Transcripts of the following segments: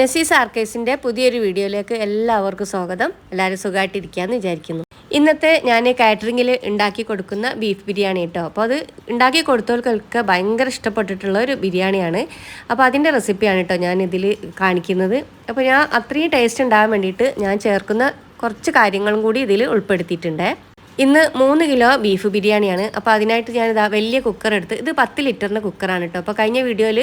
നസീസ് ആർക്കേസിന്റെ പുതിയൊരു വീഡിയോയിലേക്ക് എല്ലാവർക്കും സ്വാഗതം. എല്ലാവരും സുഖമായിട്ടിരിക്കുകയെന്ന് വിചാരിക്കുന്നു. ഇന്നത്തെ ഞാൻ കാറ്ററിങ്ങിൽ ഉണ്ടാക്കി കൊടുക്കുന്ന ബീഫ് ബിരിയാണി കേട്ടോ അപ്പോൾ അത് ഉണ്ടാക്കി കൊടുത്തവർക്കൊക്കെ ഭയങ്കര ഇഷ്ടപ്പെട്ടിട്ടുള്ള ഒരു ബിരിയാണിയാണ്. അപ്പോൾ അതിന്റെ റെസിപ്പിയാണ് കേട്ടോ ഞാൻ ഇതിൽ കാണിക്കുന്നത്. അപ്പോൾ ഞാൻ അത്രയും ടേസ്റ്റ് ഉണ്ടാകാൻ വേണ്ടിയിട്ട് ഞാൻ ചേർക്കുന്ന കുറച്ച് കാര്യങ്ങളും കൂടി ഇതിൽ ഉൾപ്പെടുത്തിയിട്ടുണ്ട്. ഇന്ന് മൂന്ന് കിലോ ബീഫ് ബിരിയാണിയാണ്. അപ്പോൾ അതിനായിട്ട് ഞാനിതാ വലിയ കുക്കർ എടുത്ത് ഇത് പത്ത് ലിറ്ററിന്റെ കുക്കറാണ് കേട്ടോ. അപ്പോൾ കഴിഞ്ഞ വീഡിയോയിൽ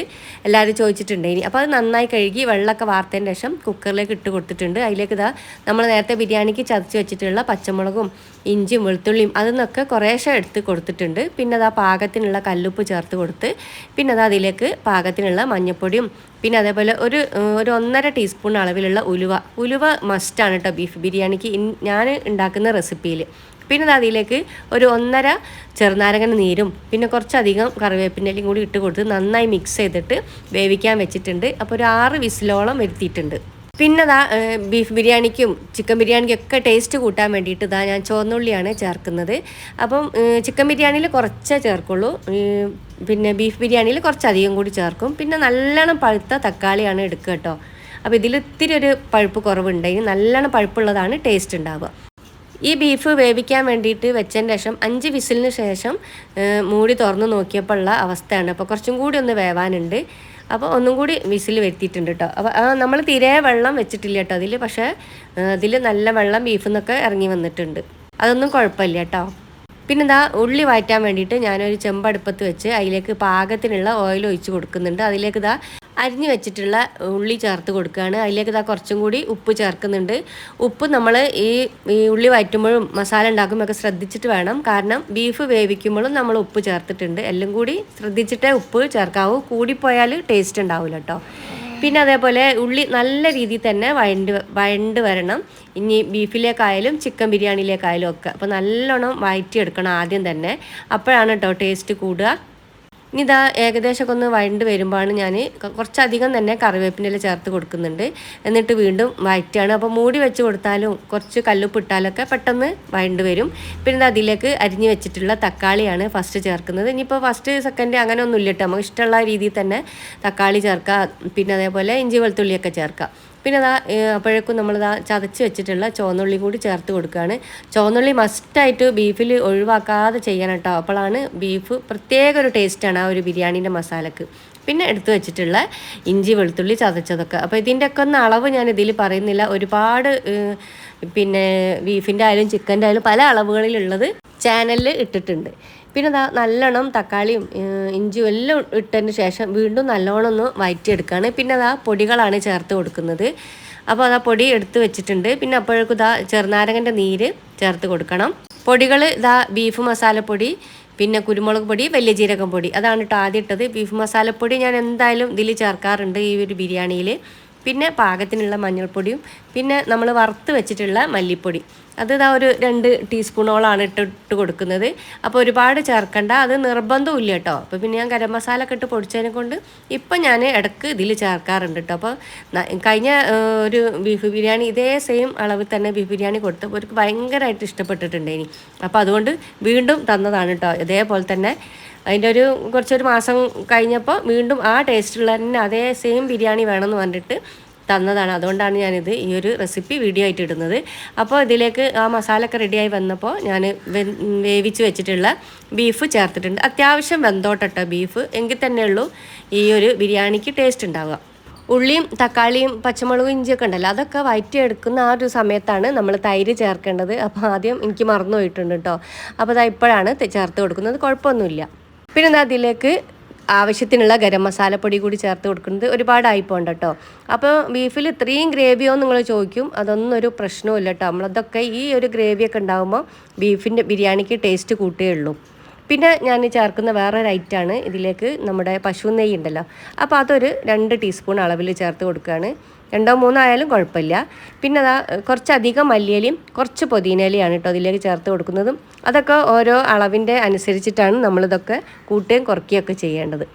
എല്ലാവരും ചോദിച്ചിട്ടുണ്ട് ഇനി. അപ്പോൾ അത് നന്നായി കഴുകി വെള്ളമൊക്കെ വാർത്തതിന് ശേഷം കുക്കറിലേക്ക് ഇട്ട് കൊടുത്തിട്ടുണ്ട്. അതിലേക്ക് ഇതാ നമ്മൾ നേരത്തെ ബിരിയാണിക്ക് ചതച്ച് വെച്ചിട്ടുള്ള പച്ചമുളകും ഇഞ്ചിയും വെളുത്തുള്ളിയും അതിന്നൊക്കെ കുറേശ്ശെ എടുത്ത് കൊടുത്തിട്ടുണ്ട്. പിന്നെ അതാ പാകത്തിനുള്ള കല്ലുപ്പ് ചേർത്ത് കൊടുത്ത് പിന്നെ അതാ അതിലേക്ക് പാകത്തിനുള്ള മഞ്ഞൾപ്പൊടിയും പിന്നെ അതേപോലെ ഒരു ഒരു ഒന്നര ടീസ്പൂൺ അളവിലുള്ള ഉലുവ. ഉലുവ മസ്റ്റാണ് കേട്ടോ ബീഫ് ബിരിയാണിക്ക്. ഞാൻ ഉണ്ടാക്കുന്ന റെസിപ്പിയിൽ പിന്നെ അതിലേക്ക് ഒരു ഒന്നര ചെറുനാരങ്ങന നീരും പിന്നെ കുറച്ചധികം കറിവേപ്പിന്റെലും കൂടി ഇട്ട് കൊടുത്ത് നന്നായി മിക്സ് ചെയ്തിട്ട് വേവിക്കാൻ വെച്ചിട്ടുണ്ട്. അപ്പോൾ ഒരു ആറ് വിസിലോളം വരുത്തിയിട്ടുണ്ട്. പിന്നെ ദാ ബീഫ് ബിരിയാണിക്കും ചിക്കൻ ബിരിയാണിക്കും ഒക്കെ ടേസ്റ്റ് കൂട്ടാൻ വേണ്ടിയിട്ട് ഇതാ ഞാൻ ചുവന്നുള്ളിയാണ് ചേർക്കുന്നത്. അപ്പം ചിക്കൻ ബിരിയാണിയിൽ കുറച്ചേ ചേർക്കുള്ളൂ. പിന്നെ ബീഫ് ബിരിയാണിയിൽ കുറച്ചധികം കൂടി ചേർക്കും. പിന്നെ നല്ലോണം പഴുത്ത തക്കാളിയാണ് എടുക്കുക കേട്ടോ. അപ്പോൾ ഇതിൽ ഇത്തിരി ഒരു പഴുപ്പ് കുറവുണ്ടെങ്കിൽ നല്ലോണം പഴുപ്പുള്ളതാണ് ടേസ്റ്റ് ഉണ്ടാവുക. ഈ ബീഫ് വേവിക്കാൻ വേണ്ടിയിട്ട് വെച്ചതിന് ശേഷം അഞ്ച് വിസിലിന് ശേഷം മൂടി തുറന്ന് നോക്കിയപ്പോൾ ഉള്ള അവസ്ഥയാണ്. അപ്പോൾ കുറച്ചും കൂടി ഒന്ന് വേവാനുണ്ട്. അപ്പോൾ ഒന്നും കൂടി വിസിൽ വരുത്തിയിട്ടുണ്ട് കേട്ടോ അപ്പോൾ നമ്മൾ തീരെ വെള്ളം വെച്ചിട്ടില്ല കേട്ടോ അതിൽ പക്ഷേ അതിൽ നല്ല വെള്ളം ബീഫിൽ നിന്നൊക്കെ ഇറങ്ങി വന്നിട്ടുണ്ട്. അതൊന്നും കുഴപ്പമില്ല കേട്ടോ പിന്നെ എന്താ ഉള്ളി വഴറ്റാൻ വേണ്ടിയിട്ട് ഞാനൊരു ചെമ്പടുപ്പത്ത് വെച്ച് അതിലേക്ക് പാകത്തിനുള്ള ഓയിൽ ഒഴിച്ച് കൊടുക്കുന്നുണ്ട്. അതിലേക്ക് ഇതാ അരിഞ്ഞു വെച്ചിട്ടുള്ള ഉള്ളി ചേർത്ത് കൊടുക്കുകയാണ്. അതിലേക്ക് ഇതാ കുറച്ചും കൂടി ഉപ്പ് ചേർക്കുന്നുണ്ട്. ഉപ്പ് നമ്മൾ ഈ ഈ ഉള്ളി വയറ്റുമ്പോഴും മസാല ഉണ്ടാക്കുമ്പോഴൊക്കെ ശ്രദ്ധിച്ചിട്ട് വേണം. കാരണം ബീഫ് വേവിക്കുമ്പോഴും നമ്മൾ ഉപ്പ് ചേർത്തിട്ടുണ്ട്. എല്ലാം കൂടി ശ്രദ്ധിച്ചിട്ടേ ഉപ്പ് ചേർക്കാവൂ. കൂടിപ്പോയാൽ ടേസ്റ്റ് ഉണ്ടാവില്ല കേട്ടോ പിന്നെ അതേപോലെ ഉള്ളി നല്ല രീതിയിൽ തന്നെ വഴണ്ട് വഴണ്ട് വരണം. ഇനി ബീഫിലേക്കായാലും ചിക്കൻ ബിരിയാണിയിലേക്കായാലും ഒക്കെ. അപ്പോൾ നല്ലോണം വഴറ്റിയെടുക്കണം ആദ്യം തന്നെ. അപ്പോഴാണ് കേട്ടോ ടേസ്റ്റ് കൂടുക. ഇനി ഇതാ ഏകദേശമൊക്കെ ഒന്ന് വഴണ്ട് വരുമ്പോഴാണ് ഞാൻ കുറച്ചധികം തന്നെ കറിവേപ്പിന്റെ ചേർത്ത് കൊടുക്കുന്നുണ്ട്. എന്നിട്ട് വീണ്ടും വഴറ്റാണ് അപ്പോൾ മൂടി വെച്ച് കൊടുത്താലും കുറച്ച് കല്ലുപ്പ് ഇട്ടാലൊക്കെ പെട്ടെന്ന് വഴണ്ട് വരും. പിന്നെ അതിലേക്ക് അരിഞ്ഞ് വെച്ചിട്ടുള്ള തക്കാളിയാണ് ഫസ്റ്റ് ചേർക്കുന്നത്. ഇനിയിപ്പോൾ ഫസ്റ്റ് സെക്കൻഡ് അങ്ങനെ ഒന്നും ഇല്ല കേട്ടോ നമുക്ക് ഇഷ്ടമുള്ള രീതിയിൽ തന്നെ തക്കാളി ചേർക്കാം. പിന്നെ അതേപോലെ ഇഞ്ചി വെളുത്തുള്ളിയൊക്കെ ചേർക്കുക പിന്നെ അതാ അപ്പോഴേക്കും നമ്മൾ നമ്മളിതാ ചതച്ച് വെച്ചിട്ടുള്ള ചുവന്നുള്ളി കൂടി ചേർത്ത് കൊടുക്കുകയാണ് ചുവന്നുള്ളി മസ്റ്റായിട്ട് ബീഫിൽ ഒഴിവാക്കാതെ ചെയ്യണം കേട്ടോ അപ്പോഴാണ് ബീഫ് പ്രത്യേക ഒരു ടേസ്റ്റാണ് ആ ഒരു ബിരിയാണീന്റെ മസാലക്ക്. പിന്നെ എടുത്തു വെച്ചിട്ടുള്ള ഇഞ്ചി വെളുത്തുള്ളി ചതച്ചതൊക്കെ. അപ്പോൾ ഇതിന്റെയൊക്കെ ഒന്ന് അളവ് ഞാൻ ഇതിൽ പറയുന്നില്ല. ഒരുപാട് പിന്നെ ബീഫിന്റെ ആയാലും ചിക്കന്റെ ആയാലും പല അളവുകളിലുള്ളത് ചാനലിൽ ഇട്ടിട്ടുണ്ട്. പിന്നെ അതാ നല്ലോണം തക്കാളിയും ഇഞ്ചിയും എല്ലാം ഇട്ടതിന് ശേഷം വീണ്ടും നല്ലോണം ഒന്ന് വയറ്റിയെടുക്കുകയാണ് പിന്നെ അതാ പൊടികളാണ് ചേർത്ത് കൊടുക്കുന്നത്. അപ്പോൾ അതാ പൊടി എടുത്ത് വെച്ചിട്ടുണ്ട്. പിന്നെ അപ്പോഴേക്കും ഇതാ ചെറുനാരങ്ങന്റെ നീര് ചേർത്ത് കൊടുക്കണം. പൊടികൾ ഇതാ ബീഫ് മസാലപ്പൊടി പിന്നെ കുരുമുളക് പൊടി വലിയ ജീരകം പൊടി. അതാണ് കേട്ടോ ആദ്യം ഇട്ടത്. ബീഫ് മസാലപ്പൊടി ഞാൻ എന്തായാലും ഇതിൽ ചേർക്കാറുണ്ട് ഈ ഒരു ബിരിയാണിയിൽ. പിന്നെ പാകത്തിനുള്ള മഞ്ഞൾപ്പൊടിയും പിന്നെ നമ്മൾ വറുത്ത് വെച്ചിട്ടുള്ള മല്ലിപ്പൊടി. അത് ഇതാ ഒരു രണ്ട് ടീസ്പൂണോളാണ് ഇട്ടിട്ട് കൊടുക്കുന്നത്. അപ്പോൾ ഒരുപാട് ചേർക്കണ്ട അത് നിർബന്ധമില്ല കേട്ടോ. അപ്പോൾ പിന്നെ ഞാൻ ഗരം മസാല ഒക്കെ ഇട്ട് പൊടിച്ചതിനെ കൊണ്ട് ഇപ്പം ഞാൻ ഇടയ്ക്ക് ഇതിൽ ചേർക്കാറുണ്ട് കേട്ടോ. അപ്പോൾ കഴിഞ്ഞ ഒരു ബീഫ് ബിരിയാണി ഇതേ സെയിം അളവിൽ തന്നെ ബീഫ് ബിരിയാണി കൊടുത്തപ്പോൾ അവർക്ക് ഭയങ്കരമായിട്ട് ഇഷ്ടപ്പെട്ടിട്ടുണ്ട് ഇനി അപ്പോൾ അതുകൊണ്ട് വീണ്ടും തന്നതാണ് കേട്ടോ. ഇതേപോലെ തന്നെ അതിന്റെ ഒരു കുറച്ചൊരു മാസം കഴിഞ്ഞപ്പോൾ വീണ്ടും ആ ടേസ്റ്റുള്ള തന്നെ അതേ സെയിം ബിരിയാണി വേണമെന്ന് പറഞ്ഞിട്ട് തന്നതാണ്. അതുകൊണ്ടാണ് ഞാനിത് ഈ ഒരു റെസിപ്പി വീഡിയോ ആയിട്ട് ഇടുന്നത്. അപ്പോൾ ഇതിലേക്ക് ആ മസാലയൊക്കെ റെഡിയായി വന്നപ്പോൾ ഞാൻ വേവിച്ച് വെച്ചിട്ടുള്ള ബീഫ് ചേർത്തിട്ടുണ്ട്. അത്യാവശ്യം വെന്തോട്ടോ ബീഫ് എങ്കിൽ തന്നെ ഉള്ളൂ ഈ ഒരു ബിരിയാണിക്ക് ടേസ്റ്റ് ഉണ്ടാവുക. ഉള്ളിയും തക്കാളിയും പച്ചമുളകും ഇഞ്ചിയൊക്കെ ഉണ്ടല്ലോ അതൊക്കെ വയറ്റിയെടുക്കുന്ന ആ ഒരു സമയത്താണ് നമ്മൾ തൈര് ചേർക്കേണ്ടത്. അപ്പോൾ ആദ്യം എനിക്ക് മറന്നു പോയിട്ടുണ്ട് കേട്ടോ അപ്പോൾ അത് ഇപ്പോഴാണ് ചേർത്ത് കൊടുക്കുന്നത്. കുഴപ്പമൊന്നുമില്ല. പിന്നെ അതിലേക്ക് ആവശ്യത്തിനുള്ള ഗരം മസാലപ്പൊടി കൂടി ചേർത്ത് കൊടുക്കുന്നത് ഒരുപാടായി പോകണ്ട കേട്ടോ അപ്പോൾ ബീഫിൽ ഇത്രയും ഗ്രേവിയോ നിങ്ങൾ ചോദിക്കും അതൊന്നും ഒരു പ്രശ്നവും ഇല്ല കേട്ടോ നമ്മളതൊക്കെ ഈ ഒരു ഗ്രേവിയൊക്കെ ഉണ്ടാകുമ്പോൾ ബീഫിന്റെ ബിരിയാണിക്ക് ടേസ്റ്റ് കൂട്ടേ ഉള്ളൂ പിന്നെ ഞാൻ ചേർക്കുന്ന വേറൊരു ഐറ്റാണ് ഇതിലേക്ക് നമ്മുടെ പശു നെയ്യ് ഉണ്ടല്ലോ. അപ്പോൾ അതൊരു രണ്ട് ടീസ്പൂൺ അളവിൽ ചേർത്ത് കൊടുക്കുകയാണ്. രണ്ടോ മൂന്നോ ആയാലും കുഴപ്പമില്ല. പിന്നെ അതാ കുറച്ചധികം മല്ലിയലയും കുറച്ച് പൊതിനയിലയാണ് കേട്ടോ അതിലേക്ക് ചേർത്ത് കൊടുക്കുന്നതും. അതൊക്കെ ഓരോ അളവിന്റെ അനുസരിച്ചിട്ടാണ് നമ്മളിതൊക്കെ കൂട്ടുകയും കുറയ്ക്കുകയൊക്കെ ചെയ്യേണ്ടത്.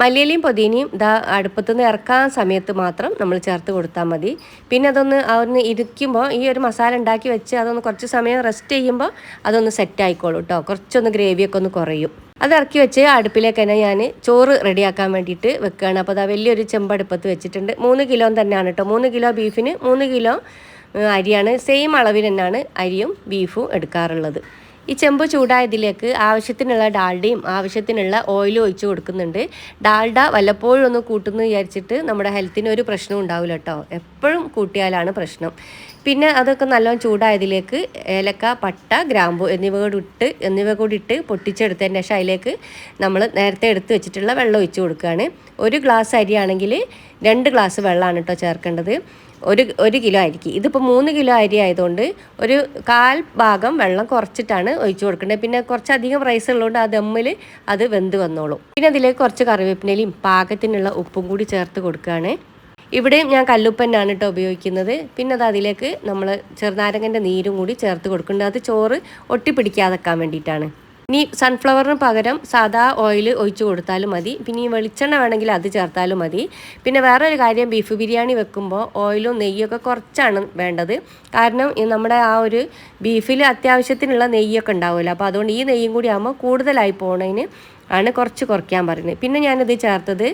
മല്ലിയിലയും പൊതിനയും ഇതാ അടുപ്പത്തുനിന്ന് ഇറക്കാൻ സമയത്ത് മാത്രം നമ്മൾ ചേർത്ത് കൊടുത്താൽ മതി. പിന്നെ അതൊന്ന് ഒന്ന് ഇരിക്കുമ്പോൾ ഈ ഒരു മസാല ഉണ്ടാക്കി വെച്ച് അതൊന്ന് കുറച്ച് സമയം റെസ്റ്റ് ചെയ്യുമ്പോൾ അതൊന്ന് സെറ്റ് ആയിക്കോളൂ കേട്ടോ കുറച്ചൊന്ന് ഗ്രേവിയൊക്കെ ഒന്ന് കുറയും. അത് ഇറക്കി വെച്ച് അടുപ്പിലേക്ക് തന്നെ ഞാൻ ചോറ് റെഡിയാക്കാൻ വേണ്ടിയിട്ട് വെക്കുകയാണ്. അപ്പോൾ അതാ വലിയൊരു ചെമ്പടുപ്പത്ത് വെച്ചിട്ടുണ്ട്. മൂന്ന് കിലോ തന്നെയാണ് കേട്ടോ മൂന്ന് കിലോ ബീഫിന് മൂന്ന് കിലോ അരിയാണ്. സെയിം അളവിൽ തന്നെയാണ് അരിയും ബീഫും എടുക്കാറുള്ളത്. ഈ ചെമ്പ് ചൂടായതിലേക്ക് ആവശ്യത്തിനുള്ള ഡാൽഡയും ആവശ്യത്തിനുള്ള ഓയിലും ഒഴിച്ച് കൊടുക്കുന്നുണ്ട്. ഡാൽഡ വല്ലപ്പോഴും ഒന്ന് കൂട്ടുന്നു വിചാരിച്ചിട്ട് നമ്മുടെ ഹെൽത്തിന് ഒരു പ്രശ്നം ഉണ്ടാവില്ല കേട്ടോ എപ്പോഴും കൂട്ടിയാലാണ് പ്രശ്നം. പിന്നെ അതൊക്കെ നല്ലോണം ചൂടായതിലേക്ക് ഏലക്ക പട്ട ഗ്രാമ്പു എന്നിവ കൂടി ഇട്ട് എന്നിവ കൂടി ഇട്ട് പൊട്ടിച്ചെടുത്തതിന് ശേഷം അതിലേക്ക് നമ്മൾ നേരത്തെ എടുത്ത് വെച്ചിട്ടുള്ള വെള്ളം ഒഴിച്ചു കൊടുക്കുകയാണ്. ഒരു ഗ്ലാസ് അരിയാണെങ്കിൽ രണ്ട് ഗ്ലാസ് വെള്ളമാണ് കേട്ടോ ചേർക്കേണ്ടത്. ഒരു ഒരു കിലോ അരിക്ക്. ഇതിപ്പോൾ മൂന്ന് കിലോ അരി ആയതുകൊണ്ട് ഒരു കാൽ ഭാഗം വെള്ളം കുറച്ചിട്ടാണ് ഒഴിച്ചു കൊടുക്കേണ്ടത്. പിന്നെ കുറച്ചധികം റൈസ് ഉള്ളതുകൊണ്ട് ആ ദമ്മിൽ അത് വെന്ത് വന്നോളും. പിന്നെ അതിലേക്ക് കുറച്ച് കറിവേപ്പിനയിലും പാകത്തിനുള്ള ഉപ്പും കൂടി ചേർത്ത് കൊടുക്കുകയാണ്. ഇവിടെയും ഞാൻ കല്ലുപ്പന്നാണ് കേട്ടോ ഉപയോഗിക്കുന്നത്. പിന്നെ അത് അതിലേക്ക് നമ്മൾ ചെറുനാരങ്ങന്റെ നീരും കൂടി ചേർത്ത് കൊടുക്കുന്നുണ്ട്. അത് ചോറ് ഒട്ടിപ്പിടിക്കാതെക്കാൻ വേണ്ടിയിട്ടാണ്. ഇനി സൺഫ്ലവറിന് പകരം സാദാ ഓയിൽ ഒഴിച്ചു കൊടുത്താലും മതി. പിന്നെ ഈ വെളിച്ചെണ്ണ വേണമെങ്കിൽ അത് ചേർത്താലും മതി. പിന്നെ വേറൊരു കാര്യം ബീഫ് ബിരിയാണി വെക്കുമ്പോൾ ഓയിലും നെയ്യൊക്കെ കുറച്ചാണ് വേണ്ടത്. കാരണം നമ്മുടെ ആ ഒരു ബീഫിൽ അത്യാവശ്യത്തിനുള്ള നെയ്യൊക്കെ ഉണ്ടാവുമല്ലോ. അപ്പോൾ അതുകൊണ്ട് ഈ നെയ്യും കൂടി ആകുമ്പോൾ കൂടുതലായി പോണതിന് ആണ് കുറച്ച് കുറയ്ക്കാൻ പറയുന്നത്. പിന്നെ ഞാനിത് ചേർത്തത്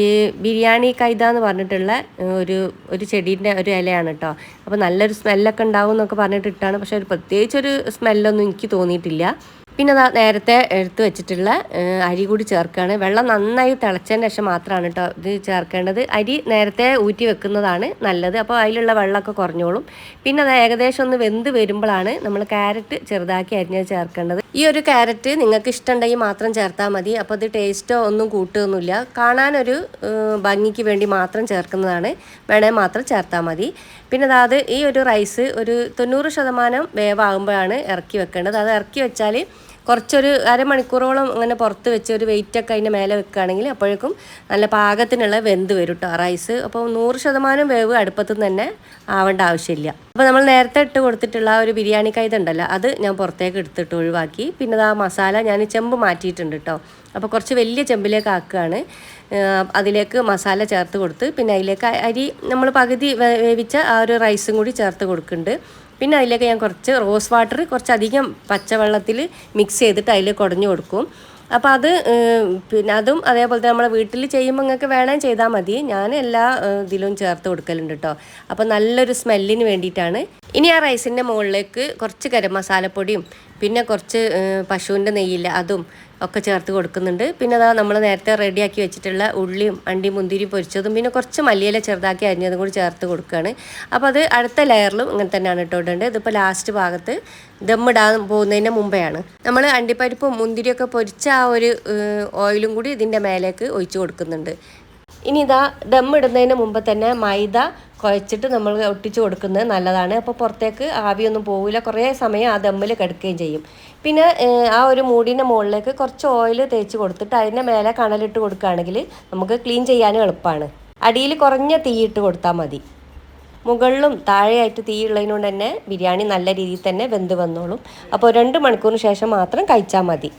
ഈ ബിരിയാണി കൈത എന്ന് പറഞ്ഞിട്ടുള്ള ഒരു ഒരു ചെടീന്റെ ഒരു ഇലയാണ് കേട്ടോ അപ്പോൾ നല്ലൊരു സ്മെല്ലൊക്കെ ഉണ്ടാവും എന്നൊക്കെ പറഞ്ഞിട്ട് ഇട്ടാണ്. പക്ഷേ ഒരു പ്രത്യേകിച്ചൊരു സ്മെല്ലൊന്നും എനിക്ക് തോന്നിയിട്ടില്ല. പിന്നെ ദാ നേരത്തെ എടുത്ത് വെച്ചിട്ടുള്ള അരി കൂടി ചേർക്കുകയാണ് വെള്ളം നന്നായി തിളച്ചതിന് ശേഷം മാത്രമാണ് കേട്ടോ ഇത് ചേർക്കേണ്ടത്. അരി നേരത്തെ ഊറ്റി വെക്കുന്നതാണ് നല്ലത്. അപ്പോൾ അതിലുള്ള വെള്ളമൊക്കെ കുറഞ്ഞോളും. പിന്നെ അത് ഏകദേശം ഒന്ന് വെന്ത് വരുമ്പോഴാണ് നമ്മൾ ക്യാരറ്റ് ചെറുതാക്കി അരിഞ്ഞത് ചേർക്കേണ്ടത്. ഈ ഒരു ക്യാരറ്റ് നിങ്ങൾക്ക് ഇഷ്ടമുണ്ടെങ്കിൽ മാത്രം ചേർത്താൽ മതി. അപ്പോൾ അത് ടേസ്റ്റോ ഒന്നും കൂട്ടുകയൊന്നുമില്ല. കാണാനൊരു ഭംഗിക്ക് വേണ്ടി മാത്രം ചേർക്കുന്നതാണ്. വേണേൽ മാത്രം ചേർത്താൽ മതി. പിന്നെ അതായത് ഈ ഒരു റൈസ് ഒരു തൊണ്ണൂറ് ശതമാനം വേവാകുമ്പോഴാണ് ഇറക്കി വെക്കേണ്ടത്. അത് ഇറക്കി വെച്ചാൽ കുറച്ചൊരു അരമണിക്കൂറോളം അങ്ങനെ പുറത്ത് വെച്ച് ഒരു വെയിറ്റ് ഒക്കെ അതിന്റെ മേലെ വെക്കുകയാണെങ്കിൽ അപ്പോഴേക്കും നല്ല പാകത്തിനുള്ള വെന്ത് വരും കേട്ടോ റൈസ് അപ്പോൾ നൂറ് ശതമാനം വേവ് അടുപ്പത്ത് തന്നെ ആവേണ്ട ആവശ്യമില്ല. അപ്പോൾ നമ്മൾ നേരത്തെ ഇട്ട് കൊടുത്തിട്ടുള്ള ഒരു ബിരിയാണി കൈത ഉണ്ടല്ലോ അത് ഞാൻ പുറത്തേക്ക് എടുത്തിട്ട് ഒഴിവാക്കി. പിന്നെ ആ മസാല ഞാൻ ചെമ്പ് മാറ്റിയിട്ടുണ്ട് കേട്ടോ അപ്പോൾ കുറച്ച് വലിയ ചെമ്പിലേക്ക് ആക്കുകയാണ്. അതിലേക്ക് മസാല ചേർത്ത് കൊടുത്ത് പിന്നെ അതിലേക്ക് അരി നമ്മൾ പകുതി വേവിച്ച ആ ഒരു റൈസും കൂടി ചേർത്ത് കൊടുക്കുന്നുണ്ട്. പിന്നെ അതിലേക്ക് ഞാൻ കുറച്ച് റോസ് വാട്ടർ കുറച്ചധികം പച്ചവെള്ളത്തിൽ മിക്സ് ചെയ്തിട്ട് അതിൽ കുടഞ്ഞു കൊടുക്കും. അപ്പോൾ അത് പിന്നെ അതും അതേപോലെ തന്നെ നമ്മളെ വീട്ടിൽ ചെയ്യുമ്പോൾ നിങ്ങൾക്ക് വേണമെങ്കിൽ ചെയ്താൽ മതി. ഞാൻ എല്ലാ ഇതിലും ചേർത്ത് കൊടുക്കലുണ്ട് കേട്ടോ അപ്പോൾ നല്ലൊരു സ്മെല്ലിന് വേണ്ടിയിട്ടാണ്. ഇനി ആ റൈസിന്റെ മുകളിലേക്ക് കുറച്ച് ഗരം മസാലപ്പൊടിയും പിന്നെ കുറച്ച് പശുവിന്റെ നെയ്യില്ല അതും ഒക്കെ ചേർത്ത് കൊടുക്കുന്നുണ്ട്. പിന്നെ അതാ നമ്മൾ നേരത്തെ റെഡിയാക്കി വെച്ചിട്ടുള്ള ഉള്ളിയും അണ്ടി മുന്തിരി പൊരിച്ചതും പിന്നെ കുറച്ച് മല്ലിയില ചെറുതാക്കി അരിഞ്ഞതും കൂടി ചേർത്ത് കൊടുക്കുകയാണ്. അപ്പോൾ അത് അടുത്ത ലെയറിലും ഇങ്ങനെ തന്നെയാണ് ഇട്ടുകൊണ്ടുണ്ട് ഇതിപ്പോൾ ലാസ്റ്റ് ഭാഗത്ത് ദമ്മിടാൻ പോകുന്നതിന് മുമ്പെയാണ്. നമ്മൾ അണ്ടിപ്പരിപ്പും മുന്തിരിയൊക്കെ പൊരിച്ച ആ ഒരു ഓയിലും കൂടി ഇതിന്റെ മേലേക്ക് ഒഴിച്ചു കൊടുക്കുന്നുണ്ട്. ഇനി ഇതാ ദമ്മിടുന്നതിന് മുമ്പ് തന്നെ മൈദ കുഴച്ചിട്ട് നമ്മൾ ഒട്ടിച്ച് കൊടുക്കുന്നത് നല്ലതാണ്. അപ്പോൾ പുറത്തേക്ക് ആവിയൊന്നും പോവില്ല. കുറേ സമയം ആ ദമ്മിൽ കിടക്കുകയും ചെയ്യും. പിന്നെ ആ ഒരു മൂടിന്റെ മുകളിലേക്ക് കുറച്ച് ഓയിൽ തേച്ച് കൊടുത്തിട്ട് അതിന്റെ മേലെ കണലിട്ട് കൊടുക്കുകയാണെങ്കിൽ നമുക്ക് ക്ലീൻ ചെയ്യാനും എളുപ്പമാണ്. അടിയിൽ കുറഞ്ഞ തീയിട്ട് കൊടുത്താൽ മതി. മുകളിലും താഴെയായിട്ട് തീ ഉള്ളതിനോണ്ട് തന്നെ ബിരിയാണി നല്ല രീതിയിൽ തന്നെ വെന്ത് വന്നോളും. അപ്പോൾ രണ്ട് മണിക്കൂറിന് ശേഷം മാത്രം കഴിച്ചാൽ മതി.